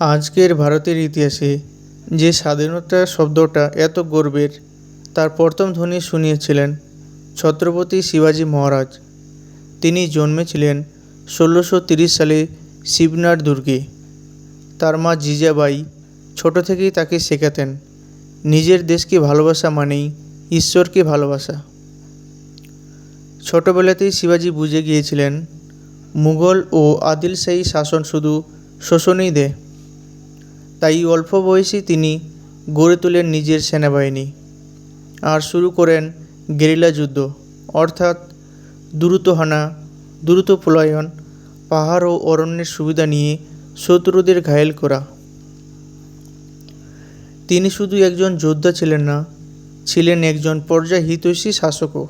আজকের ভারতের ইতিহাসে যে স্বাধীনতা শব্দটা এত গর্বের, তার প্রথম ধ্বনি শুনিয়েছিলেন ছত্রপতি শিবাজী মহারাজ। তিনি জন্মেছিলেন ষোলোশো তিরিশ সালে শিবনাথ দুর্গে। তার মা জিজাবাই ছোট থেকেই তাকে শেখাতেন, নিজের দেশকে ভালোবাসা মানেই ঈশ্বরকে ভালোবাসা। ছোটবেলাতেই শিবাজী বুঝে গিয়েছিলেন, মুঘল ও আদিলশাহী শাসন শুধু শোষণই দেয়। তাই অল্প বয়সেই তিনি গড়ে তোলেন নিজের সেনাবাহিনী আর শুরু করেন গেরিলা যুদ্ধ, অর্থাৎ দ্রুত হানা দ্রুত পলায়ন, পাহাড় ও অরণ্যের সুবিধা নিয়ে শত্রুদের ঘায়েল করা। তিনি শুধু একজন যোদ্ধা ছিলেন না, ছিলেন একজন পর্যায় পর্যাহিতৈষী শাসকও।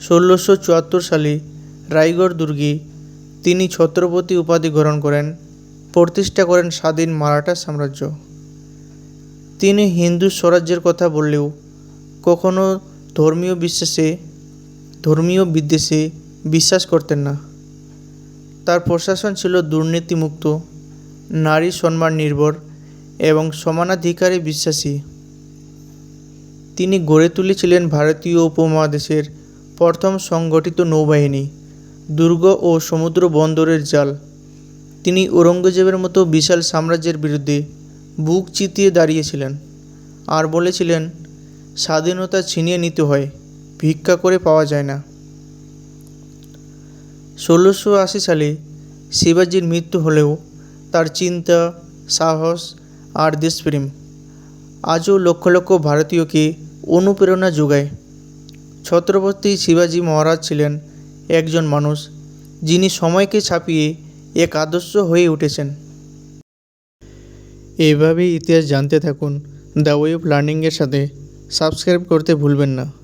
ষোলোশো চুয়াত্তর সালে রায়গড় দুর্গে তিনি ছত্রপতি উপাধি গ্রহণ করেন প্রতিষ্ঠা করেন স্বাধীন মারাঠা সাম্রাজ্য। তিনি হিন্দু স্বরাজ্যের কথা বললেও কখনো ধর্মীয় বিশ্বাসে, ধর্মীয় বিদ্বেষে বিশ্বাস করতেন না। তার প্রশাসন ছিল দুর্নীতিমুক্ত, নারী সম্মান নির্ভর এবং সমানাধিকারে বিশ্বাসী। তিনি গড়ে তুলেছিলেন ভারতীয় উপমহাদেশের প্রথম সংগঠিত নৌবাহিনী, দুর্গ ও সমুদ্র বন্দরের জাল। তিনি ঔরঙ্গজেবের মতো বিশাল সাম্রাজ্যের বিরুদ্ধে বুক চিতিয়ে দাঁড়িয়েছিলেন আর বলেছিলেন, স্বাধীনতা ছিনিয়ে নিতে হয়, ভিক্ষা করে পাওয়া যায় না। ষোলোশো আশি সালে শিবাজির মৃত্যু হলেও তার চিন্তা, সাহস আর দেশপ্রেম আজও লক্ষ লক্ষ ভারতীয়কে অনুপ্রেরণা যোগায়। ছত্রপতি শিবাজি মহারাজ ছিলেন একজন মানুষ যিনি সময়কে ছাপিয়ে এক আদর্শ হয়ে উঠেছেন। এইভাবেই ইতিহাস জানতে থাকুন। দ্য ওয়ে অফ লার্নিংয়ের সাথে সাবস্ক্রাইব করতে ভুলবেন না।